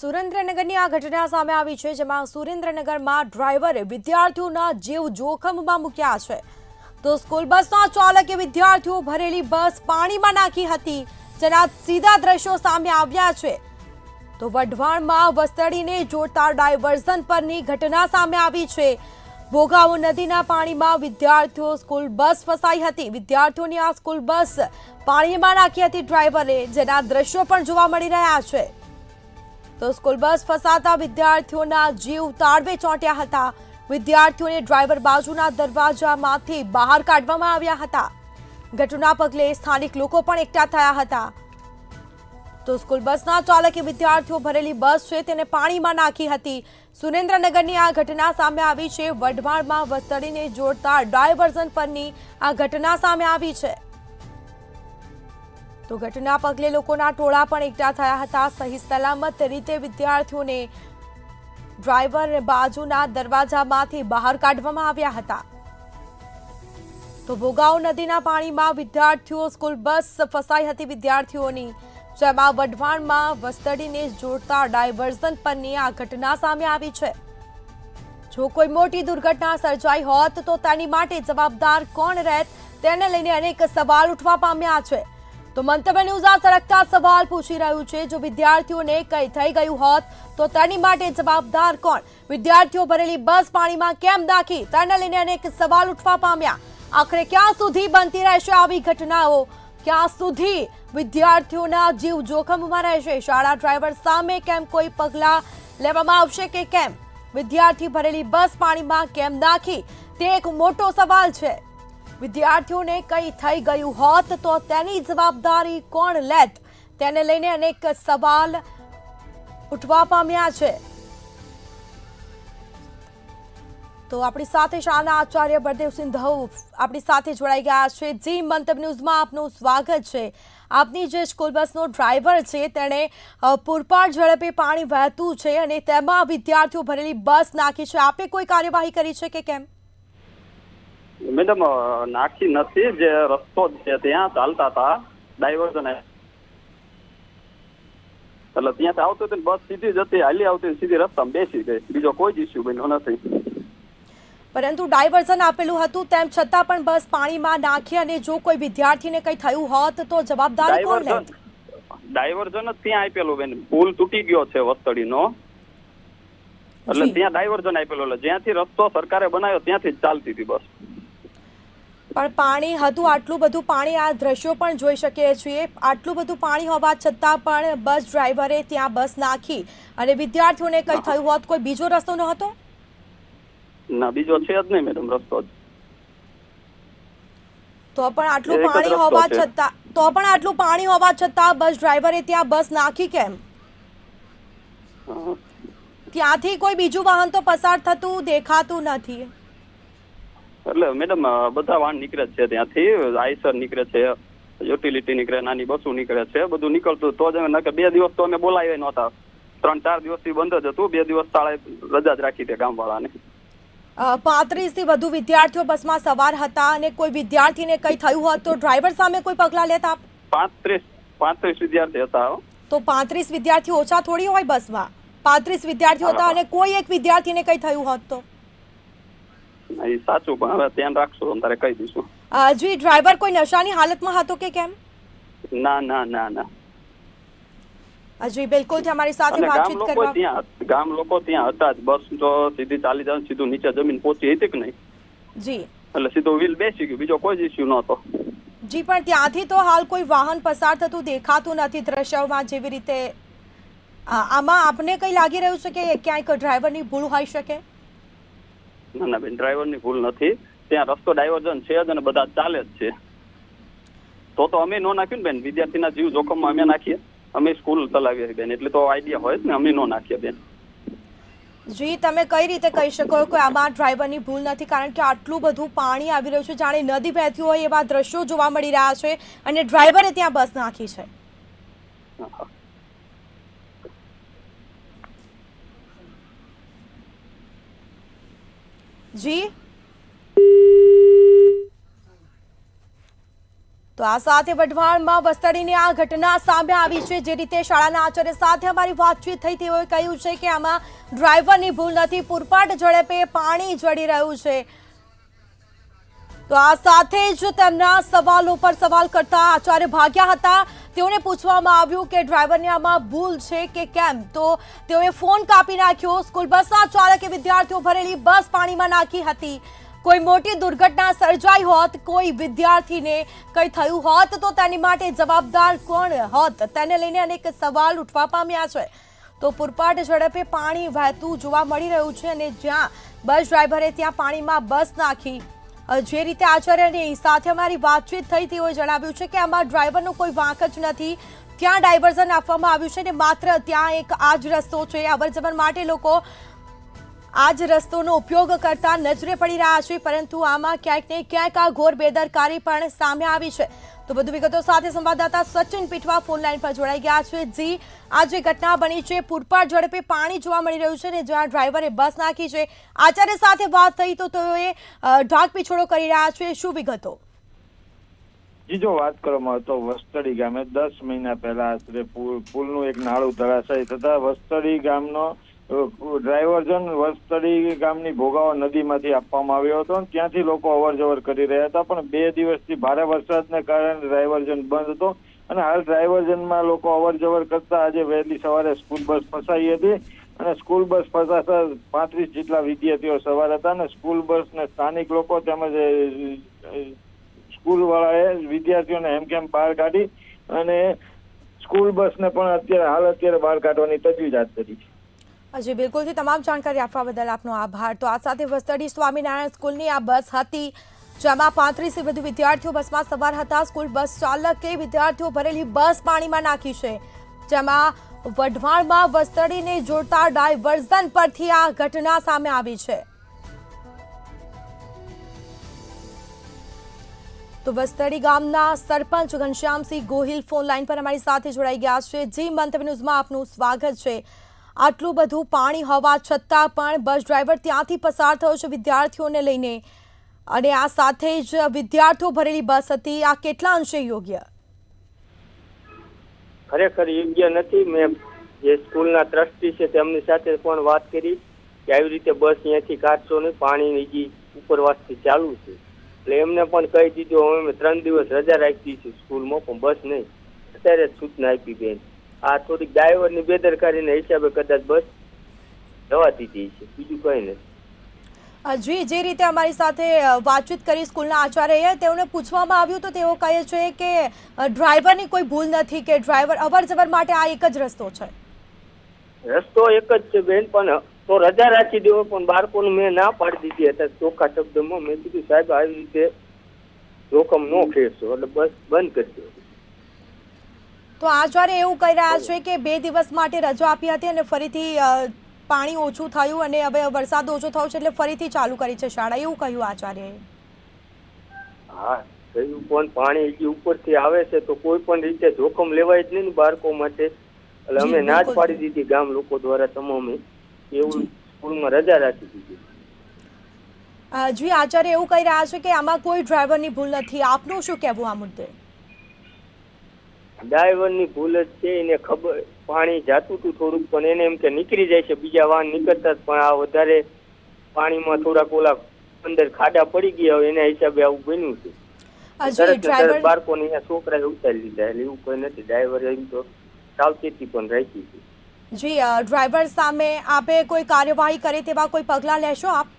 સુરેન્દ્રનગરની આ ઘટના સામે આવી છે, જેમાં સુરેન્દ્રનગરમાં ડ્રાઈવરે વિદ્યાર્થીઓના જીવ જોખમમાં મૂક્યા છે. તો સ્કૂલ બસના ચાલકે વિદ્યાર્થીઓ ભરેલી બસ પાણીમાં નાખી હતી, જેના સીધા દ્રશ્યો સામે આવ્યા છે. તો વઢવાણમાં વસ્તડીને જોડતા ડાયવર્ઝન પરની ઘટના સામે આવી છે. ભોગાવો નદીના પાણીમાં વિદ્યાર્થીઓ સ્કૂલ બસ ફસાઈ હતી. વિદ્યાર્થીઓની આ સ્કૂલ બસ પાણીમાં નાખી હતી ડ્રાઈવરે, જેના દ્રશ્યો પણ જોવા મળી રહ્યા છે. તો સ્કૂલ બસ ફસાતા વિદ્યાર્થીઓના જીવ તાળવે ચોંટ્યા હતા. વિદ્યાર્થીઓને ડ્રાઈવર બાજુના દરવાજામાંથી બહાર કાઢવામાં આવ્યા હતા. ઘટના પગલે સ્થાનિક લોકો પણ એકઠા થયા હતા. તો સ્કૂલ બસના ચાલકે વિદ્યાર્થીઓ ભરેલી બસ છે તેને પાણીમાં નાખી હતી. સુરેન્દ્રનગરની આ ઘટના સામે આવી છે. વઢવાણમાં વસ્તરીને જોડતા ડાયવર્ઝન પરની આ ઘટના સામે આવી છે. તો ઘટના પગલે લોકોના ટોળા પણ એકઠા થયા હતા. સહી સલામત રીતે વિદ્યાર્થીઓને ડ્રાઈવર બાજુના દરવાજામાંથી બહાર કાઢવામાં આવ્યા હતા. તો ભોગાવ નદીના પાણીમાં વિદ્યાર્થીઓ સ્કૂલ બસ ફસાઈ હતી. વિદ્યાર્થીઓની જેમાં વઢવાણમાં વસ્તડીને જોડતા ડાયવર્ઝન પરની આ ઘટના સામે આવી છે. જો કોઈ મોટી દુર્ઘટના સર્જાઈ હોત તો તેની માટે જવાબદાર કોણ રહેત? તેને લઈને અનેક સવાલ ઉઠવા પામ્યા છે. તો મંતવ્ય ન્યૂઝ આ સળગતા સવાલ પૂછી રહ્યું છે. જો વિદ્યાર્થીઓને કંઈ થઈ ગયું હોત, તો તેની માટે જવાબદાર કોણ? વિદ્યાર્થીઓ ભરેલી બસ પાણીમાં કેમ નાખી? તેને લઈને અનેક સવાલ ઉઠવા પામ્યા. આખરે ક્યાં સુધી બનતી રહેશે આવી ઘટનાઓ? ક્યાં સુધી વિદ્યાર્થીઓના જીવ જોખમમાં રહેશે? શાળા ડ્રાઈવર સામે કેમ કોઈ પગલાં લેવામાં આવશે કે કેમ? વિદ્યાર્થી ભરેલી બસ પાણીમાં કેમ નાખી? તે એક મોટો સવાલ છે. વિદ્યાર્થીઓને કંઈ થઈ ગયું હોત તો તેની જવાબદારી કોણ લેત? તેને લઈને અનેક સવાલ ઉઠવા પામ્યા છે. તો આપણી સાથે શાના આચાર્ય બળદેવ સિંધવ આપણી સાથે જોડાઈ ગયા છે. જી મંતવ્ય ન્યૂઝમાં આપનું સ્વાગત છે. આપની જે સ્કૂલ બસનો ડ્રાઈવર છે, તેણે પૂરપાટ ઝડપે પાણી વહેતું છે અને તેમાં વિદ્યાર્થીઓ ભરેલી બસ નાખી છે. આપે કોઈ કાર્યવાહી કરી છે કે કેમ? મેડમ નાખી નથી જે રસ્તો છે ત્યાં ચાલતા હતા ડાયવર્ઝન એટલે ત્યાંથી આવતું હતું બસ સીધી જતી હાલી આવતી સીધી રસ્તામાં બેસી ગઈ. બીજો કોઈ જ ઇસ્યુ બન્યો નથી. પરંતુ ડાયવર્ઝન આપેલું હતું તેમ છતાં પણ બસ પાણીમાં નાખી અને જો કોઈ વિદ્યાર્થીને કંઈ થયું હોત તો જવાબદાર કોણ લે? ડાયવર્ઝન ડાયવર્ઝન જ ત્યાં આપેલું બેન. પુલ તૂટી ગયો છે વસ્તડીનો. એટલે ત્યાં ડાયવર્ઝન આપેલું. એટલે જ્યાંથી રસ્તો સરકારે બનાવ્યો ત્યાંથી જ ચાલતી હતી બસ. પણ પાણી હતું આટલું બધું પાણી આ દ્રશ્યો પણ જોઈ શકીએ છીએ. આટલું બધું પાણી હોવા છતાં પણ બસ ડ્રાઈવરે ત્યાં બસ નાખી અને વિદ્યાર્થીઓને કંઈ થયું હોત કોઈ બીજો રસ્તો ન હતો? ના બીજો છે જ નહીં મેડમ રસ્તો તો પણ આટલું પાણી હોવા છતાં તો પણ આટલું પાણી હોવા છતાં બસ ડ્રાઈવરે ત્યાં બસ નાખી કેમ? ત્યાંથી કોઈ બીજું વાહન તો પસાર થતું દેખાતું નથી. એટલે મેડમ બધા વાહન નીકળે છે ત્યાંથી. આઈસર નીકળે છે યુટિલિટી નીકળે નાની બસો નીકળે છે બધું નીકળતું તો જ અમે બે દિવસ તો અમે બોલાવ્યા નહોતા. ત્રણ ચાર દિવસથી બંધ જ હતું. બે દિવસ શાળાએ રજા જ રાખી તે ગામવાળાને. પાંત્રીસથી વધુ વિદ્યાર્થીઓ બસમાં સવાર હતા અને કોઈ વિદ્યાર્થીને કંઈ થયું હોત તો ડ્રાઈવર સામે કોઈ પગલાં લેતા? પાંત્રીસ પાંત્રીસ વિદ્યાર્થી હતા હો. તો પાંત્રીસ વિદ્યાર્થીઓ ઓછા થોડી હોય બસમાં? પાંત્રીસ વિદ્યાર્થીઓ હતા અને કોઈ એક વિદ્યાર્થીને કંઈ થયું હોત તો? એ સાચું પણ હવે ધ્યાન રાખશું તારે કહી દઈશું જી ડ્રાઈવર કોઈ નશાની હાલતમાં હતો કે કેમ? ના ના ના ના. હજી જી બિલકુલ અમારી સાથે ગામ વાતચીત લોકો કરવા ત્યાં ગામ લોકો ત્યાં હતા જ. બસ તો સીધી ચાલી જાય સીધું નીચે જમીન પહોંચી હતી કે નહીં? જી. એટલે સીધો વ્હીલ બેસી ગયું બીજો કોઈ જ ઇસ્યુ નહોતો. જી પણ ત્યાંથી તો હાલ કોઈ વાહન પસાર થતું દેખાતું નથી દ્રશ્યમાં જેવી રીતે. આમાં આપને કઈ લાગી રહ્યું છે કે ક્યાંક ડ્રાઈવરની ભૂલ હોઈ શકે? ના ના બેન ડ્રાઈવરની ભૂલ નથી. ત્યાં રસ્તો ડાયવર્ઝન છે જ અને બધા ચાલે જ છે. તો તો અમે નો નાખ્યું ને બેન વિદ્યાર્થીના જીવ જોખમમાં અમે નાખીએ. અમે સ્કૂલ ચલાવીએ બેન એટલે તો આઈડિયા હોય જ ને અમે નો નાખીએ બેન. જી તમે કઈ રીતે કહી શકો કે આમાં ડ્રાઈવરની ભૂલ નથી? કારણ કે આટલું બધું પાણી આવી રહ્યું છે જાણે નદી વહેતી હોય એવા દ્રશ્યો જોવા મળી રહ્યા છે અને ડ્રાઈવરે ત્યાં બસ નાખી છે હા, હા. જી તો આ સાથે વઢવાણમાં વસ્તડીની આ ઘટના સામે આવી છે જે રીતે શાળાના આચાર્ય સાથે અમારી વાતચીત થઈ તેઓએ કહ્યું છે કે આમાં ડ્રાઈવરની ભૂલ નથી પૂરપાટ ઝડપે પાણી જડી રહ્યું છે તો આ સાથે જ તેમના સવાલો પર સવાલ કરતા આચાર્ય ભાગ્યા હતા. તેઓને પૂછવામાં આવ્યું કે ડ્રાઈવરની આમાં ભૂલ છે કે કેમ? તો તેઓએ ફોન કાપી નાખ્યો. સ્કૂલ બસના ચાલકે વિદ્યાર્થીઓ ભરેલી બસ પાણીમાં નાખી હતી. કોઈ મોટી દુર્ઘટના સર્જાઈ હોત, કોઈ વિદ્યાર્થીને કંઈ થયું હોત, તો તેની માટે જવાબદાર કોણ હોત? તેને લઈને અનેક સવાલ ઉઠવા પામ્યા છે. તો પૂરપાટ ઝડપે પાણી વહેતું જોવા મળી રહ્યું છે અને જ્યાં બસ ડ્રાઈવરે ત્યાં પાણીમાં બસ નાખી જે રીતે આચાર્યની સાથે અમારી વાતચીત થઈ તેઓએ જણાવ્યું છે કે આમાં ડ્રાઈવરનો કોઈ વાંક જ નથી. ત્યાં ડાયવર્ઝન આપવામાં આવ્યું છે ને માત્ર ત્યાં એક આ જ રસ્તો છે. અવર માટે લોકો આ જ રસ્તોનો ઉપયોગ કરતા નજરે પડી રહ્યા છે, પરંતુ આમાં ક્યાંક ને ક્યાંક આ ઘોર બેદરકારી પણ સામે આવી છે. તો વધુ વિગતો સાથે સંવાદદાતા સચિન પીઠવા ફોન લાઈન પર જોડાઈ ગયા છે. જી, આ જે ઘટના બની છે પૂરપાટ ઝડપે પાણી જોવા મળી રહ્યું છે ને જ્યાં ડ્રાઈવરે બસ નાખી છે. આચાર્ય સાથે વાત થઈ તો તેઓએ ઢાક પીછોડો કરી રહ્યા છે. શું વિગતો? જી વાત કરવામાં તો વસ્તડી ગામે દસ મહિના પહેલા આશરે પુલ પુલનું એક નાળું ધરાશાયી થતા વસ્તડી ગામનો અ, ડ્રાઈવરજન વસ્તડી ગામની ભોગાવો નદીમાંથી આપવામાં આવ્યો હતો ત્યાંથી લોકો અવર જવર કરી રહ્યા હતા. પણ બે દિવસથી ભારે વરસાદને કારણે ડ્રાઈવરજન બંધ હતો અને હાલ ડ્રાઈવરજનમાં લોકો અવર જવર કરતા આજે વહેલી સવારે સ્કૂલ બસ ફસાઈ હતી અને સ્કૂલ બસ ફસાતા પાંત્રીસ જેટલા વિદ્યાર્થીઓ સવાર હતા અને સ્કૂલ બસને સ્થાનિક લોકો તેમજ અ, અ, સ્કૂલ વાળાએ વિદ્યાર્થીઓને હેમખેમ બહાર કાઢી અને સ્કૂલ બસને પણ અત્યારે હાલ અત્યારે બહાર કાઢવાની તજવીજ હાથ ધરી છે. જી બિલકુલથી તમામ જાણકારી આપવા બદલ આપનો આભાર. તો આ સાથે વસ્તડી સ્વામિનારાયણ સ્કૂલની આ બસ હતી, જેમાં પાંત્રીસથી વધુ વિદ્યાર્થીઓ બસમાં સવાર હતા. સ્કૂલ બસ ચાલકે વિદ્યાર્થીઓ ભરેલી બસ પાણીમાં નાખી છે, જેમાં વઢવાણમાં વસ્તડીને જોડતા ડાયવર્ઝન પરથી આ ઘટના સામે આવી છે. તો વસ્તડી ગામના સરપંચ ઘનશ્યામસિંહ ગોહિલ ફોન લાઈન પર અમારી સાથે જોડાઈ ગયા છે. જી મંતવ્ય ન્યૂઝમાં આપનું સ્વાગત છે. આટલું બધું પાણી હોવા છતાં પણ બસ ડ્રાઈવર ત્યાંથી પસાર થયો છે વિદ્યાર્થીઓને લઈને. અને આ સાથે જ વિદ્યાર્થીઓ ભરેલી બસ હતી. આ કેટલા અંશે યોગ્ય? ખરેખર યોગ્ય નથી. મેં જે સ્કૂલના ટ્રસ્ટી છે તેમની સાથે પણ વાત કરી કે આવી રીતે બસ અહીંયાથી કાઢશો નહીં. પાણીની જે ઉપરવાસથી ચાલુ છે. એટલે એમને પણ કહી દીધું, અમે ત્રણ દિવસ રજા રાખી છે સ્કૂલમાં, પણ બસ નહીં. અત્યારે સૂચના આપી બેન. આ થોડીક ડ્રાઈવરની બેદરકારીના હિસાબે કદાચ બસ જવા દીધી છે. બીજું કંઈ નથી. જી જે રીતે અમારી સાથે વાતચીત કરી સ્કૂલના આચાર્યએ તેઓને પૂછવામાં આવ્યું તો તેઓ કહે છે કે ડ્રાઈવરની કોઈ ભૂલ નથી કે ડ્રાઈવર અવર જવર માટે આ એક જ રસ્તો છે. રસ્તો એક જ છે બેન પણ તો રજા રાખી દેવો પણ બાળકોને મેં ના પાડી દીધી હતા. ચોખ્ખા શબ્દમાં મેં કીધું સાહેબ આવી રીતે જોખમ ન ખેડશો એટલે બસ બંધ કરી દો. તો આચાર્ય એવું કહી રહ્યા છે કે બે દિવસ માટે રજા આપી હતી અને ફરીથી પાણી ઓછું થયું અને હવે વરસાદ ઓછો થયો છે એટલે ફરીથી ચાલુ કરી છે શાળા. એવું કહ્યું આચાર્યએ. હા થયું પણ પાણી હજી ઉપરથી આવે છે તો કોઈ પણ રીતે જોખમ લેવાય જ નહીં બાળકો માટે. એટલે અમે ના જ પાડી દીધી ગામ લોકો દ્વારા તમામે. એવું સ્કૂલમાં રજા રાખી દીધી. જી આચાર્ય એવું કહી રહ્યા છે કે આમાં કોઈ ડ્રાઈવરની ભૂલ નથી. આપનું શું કહેવું આ મુદ્દે? ડ્રાઈવરની ભૂલ જ છે એને ખબર પાણી જાતું હતું થોડુંક પણ એને એમ કે નીકળી જાય છે બીજા વાહન નીકળતા પણ આ વધારે પાણીમાં થોડાક ઓલા અંદર ખાડા પડી ગયા હોય એના હિસાબે આવું બન્યું છે. બાળકોને અહીંયા છોકરાએ ઉતારી લીધા એટલે એવું કોઈ નથી. ડ્રાઈવર એમ તો સાવચેતી પણ રાખી છે. જી ડ્રાઈવર સામે આપે કોઈ કાર્યવાહી કરે તેવા કોઈ પગલાં લેશો આપ?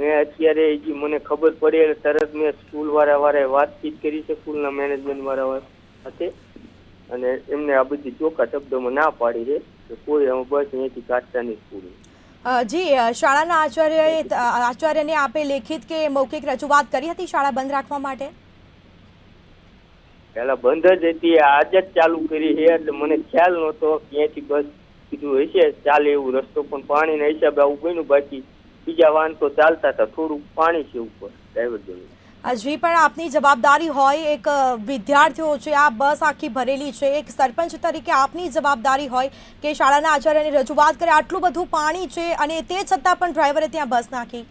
મેં અત્યારે હજી મને ખબર પડી એટલે તરત મેં સ્કૂલ વાળા વાળાએ વાતચીત કરી છે સ્કૂલના મેનેજમેન્ટ વાળા સાથે. અને એમને આ બધી ચોખ્ખા શબ્દોમાં ના પાડી છે કે કોઈ અમે બસ અહીંયાથી કાઢતા નહીં સ્કૂલ જી શાળાના આચાર્યએ આચાર્યને આપે લેખિત કે મૌખિક રજૂઆત કરી હતી શાળા બંધ રાખવા માટે? પેલા બંધ જ હતી આજે જ ચાલુ કરી છે એટલે મને ખ્યાલ નહોતો કે અહીંયાથી બસ કીધું હશે ચાલે એવું રસ્તો પણ પાણીના હિસાબે આવું બન્યું બાકી બીજા વાહન તો ચાલતા હતા થોડું પાણી છે ઉપર ડ્રાઈવર જોડે. હજી પણ આપની જવાબદારી હોય એક વિદ્યાર્થીઓ છે આ બસ આખી ભરેલી છે એક સરપંચ તરીકે આપની જવાબદારી હોય કે શાળાના આચાર્યની રજૂઆત કરે આટલું બધું પાણી છે અને તે છતાં પણ ડ્રાઈવરે ત્યાં બસ નાખી.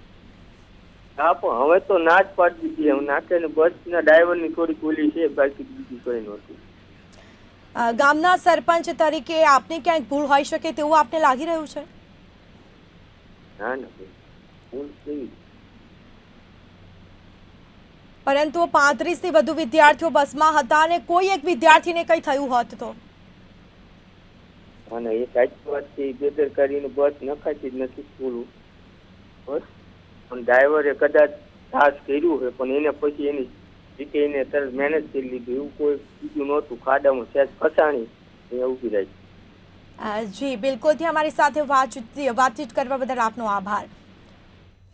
હા પણ હવે તો ના જ પાડી દીધી હવે નાખે ને બસના ડ્રાઈવરની થોડી ભૂલી છે બાકી બીજું કઈ નહોતું. ગામના સરપંચ તરીકે આપને ક્યાંક ભૂલ હોઈ શકે તેવું આપને લાગી રહ્યું છે? ના ના પરંતુ પાંત્રીસથી વધુ વિદ્યાર્થીઓ બસમાં હતા અને કોઈ એક વિદ્યાર્થીને કઈ થયું હોત તો? અને એ સાચી વાત છે એ બસ નખાતી જ નથી પૂરું બસ પણ ડ્રાઈવરે કદાચ ત્રાસ કર્યું હોય પણ એને પછી એની રીતે એને તરત મેનેજ કરી લીધું. એવું કોઈ બીજું નહોતું. ખાડામાં સહેજ ફસાણી એ ઊભી રહી જી બિલકુલથી અમારી સાથે વાતચીત વાતચીત કરવા બદલ આપનો આભાર.